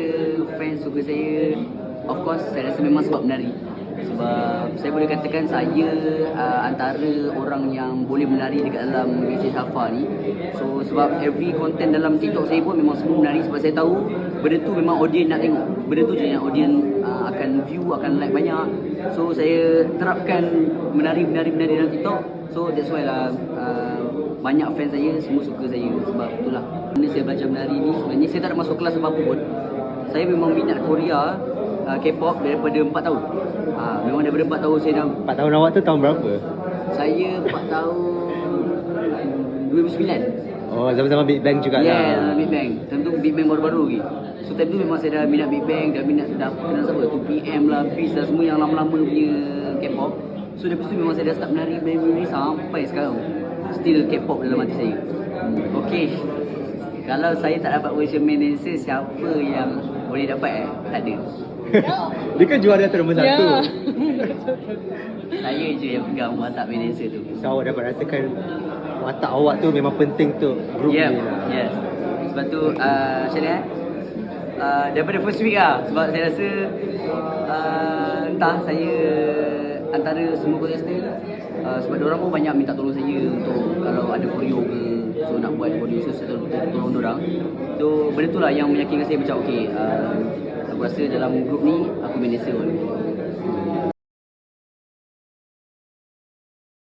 rasa fans suka saya of course saya rasa memang sebab menari sebab saya boleh katakan saya uh, antara orang yang boleh menari dekat dalam Mr. Safa ni. So sebab every content dalam TikTok saya pun memang semua menari sebab saya tahu benda tu memang audience nak tengok. Benda tu je yang audience uh, akan view akan like banyak. So saya terapkan menari-menari-menari dalam TikTok. So that's why lah uh, banyak fans saya semua suka saya. Sebab itulah. Bila saya belajar menari ni sebenarnya saya tak ada masuk kelas apa-apa pun saya memang minat Korea uh, K-pop daripada 4 tahun uh, memang daripada 4 tahun saya dah 4 tahun awak tu tahun berapa? saya 4 tahun 2009 Oh, zaman-zaman Big Bang juga Yeah, lah. Big Bang. Tentu Big Bang baru-baru lagi. So time tu memang saya dah minat Big Bang, dah minat dah kenal siapa? 2PM lah, Beast lah, semua yang lama-lama punya K-pop. So dari tu memang saya dah start menari menari sampai sekarang. Still K-pop dalam hati saya. Okay. Kalau saya tak dapat version main dancer, siapa yang boleh dapat eh? Tak ada. Dia kan juara antara nombor Ya. satu. Saya je yang pegang watak main dancer tu. So awak dapat rasakan watak awak tu memang penting tu group yeah, ni lah. Yes. Sebab tu uh, macam mana eh? Uh, daripada first week lah sebab saya rasa uh, entah saya antara semua contestant uh, sebab orang pun banyak minta tolong saya untuk kalau ada koreo ke so nak buat koreo so saya tolong, tolong orang. So benda tu lah yang meyakinkan saya macam okay uh, aku rasa dalam group ni aku pun